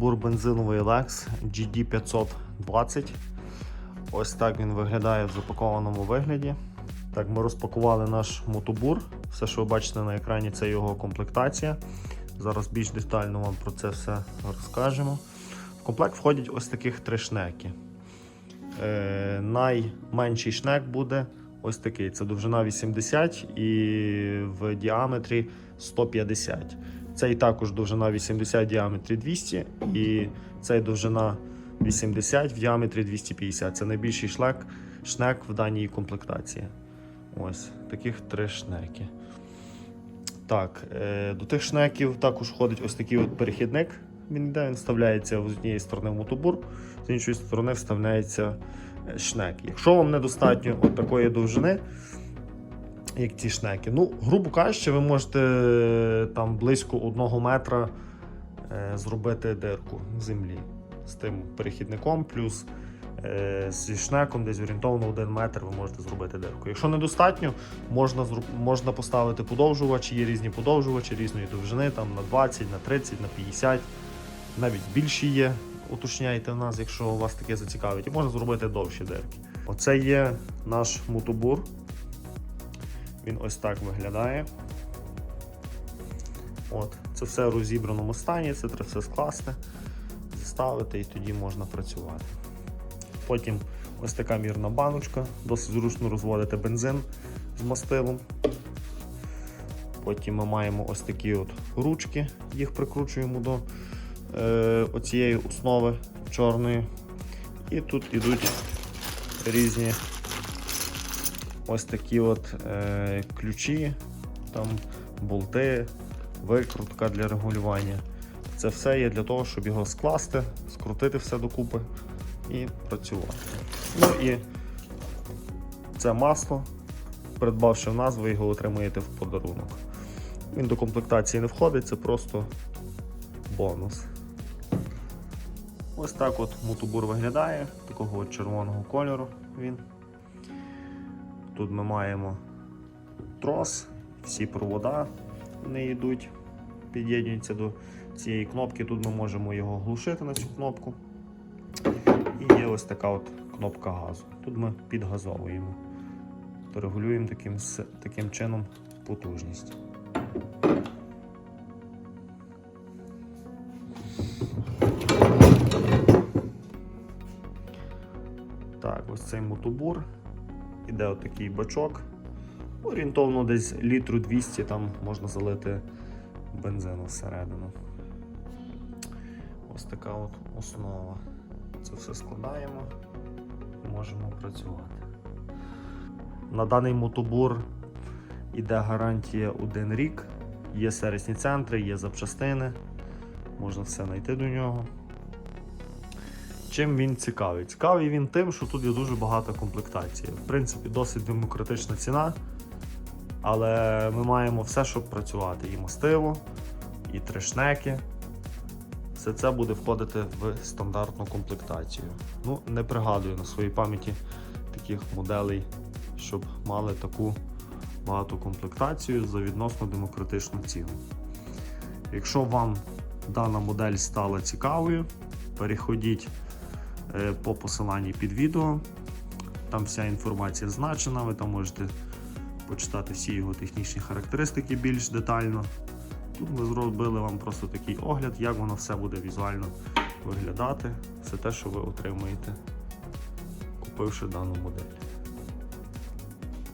мотобур бензиновий Lex GD520. Ось так він виглядає в запакованому вигляді. Так, ми розпакували наш мотобур. Все, що ви бачите на екрані, це його комплектація. Зараз більш детально вам про це все розкажемо. В комплект входять ось таких три шнеки. Е, найменший шнек буде ось такий. Це довжина 80 і в діаметрі 150. Цей також довжина 80 в діаметрі 200 і цей довжина 80 в діаметрі 250. Це найбільший шлек, шнек в даній комплектації. Ось таких три шнеки. Так, е, до тих шнеків також входить ось такий от перехідник. Він йде, він вставляється з однієї сторони в мотобур, з іншої сторони вставляється шнек. Якщо вам недостатньо от такої довжини, як ці шнеки, ну, грубо кажучи, ви можете е, там близько одного метра е, зробити дирку в землі з тим перехідником, плюс е, зі шнеком десь орієнтовно 1 метр ви можете зробити дирку. Якщо недостатньо, можна, можна поставити подовжувачі, є різні подовжувачі різної довжини, там на 20, на 30, на 50, навіть більші є. Уточняйте в нас, якщо вас таке зацікавить, і можна зробити довші дирки. Оце є наш мотобур. Він ось так виглядає. От, це все в розібраному стані, це треба все скласти, заставити і тоді можна працювати. Потім ось така мірна баночка, досить зручно розводити бензин з мастилом. Потім ми маємо ось такі от ручки, їх прикручуємо до е, оцієї основи чорної. І тут ідуть різні ось такі от е, ключі, там болти, викрутка для регулювання. Це все є для того, щоб його скласти, скрутити все докупи і працювати. Ну і це масло. Придбавши в нас, його отримаєте в подарунок. Він до комплектації не входить, це просто бонус. Ось так от мотобур виглядає, такого червоного кольору він. Тут ми маємо трос, всі провода вони йдуть, під'єднуються до цієї кнопки. Тут ми можемо його глушити на цю кнопку. І є ось така от кнопка газу. Тут ми підгазовуємо, регулюємо таким, таким чином потужність. Так, ось цей мотобур. Іде отакий бачок. Орієнтовно десь літру 200 там можна залити бензину всередину. Ось така от основа. Це все складаємо і можемо працювати. На даний мотобур іде гарантія 1 рік. Є сервісні центри, є запчастини. Можна все знайти до нього. Чим він цікавий? Цікавий він тим, що тут є дуже багата комплектація. В принципі, досить демократична ціна, але ми маємо все, щоб працювати. І мастило, і трешнеки. Все це буде входити в стандартну комплектацію. Ну, не пригадую на своїй пам'яті таких моделей, щоб мали таку багату комплектацію за відносно демократичну ціну. Якщо вам дана модель стала цікавою, переходіть по посиланні під відео. Там вся інформація значена, ви там можете почитати всі його технічні характеристики більш детально. Тут ми зробили вам просто такий огляд, як воно все буде візуально виглядати. Все те, що ви отримаєте, купивши дану модель.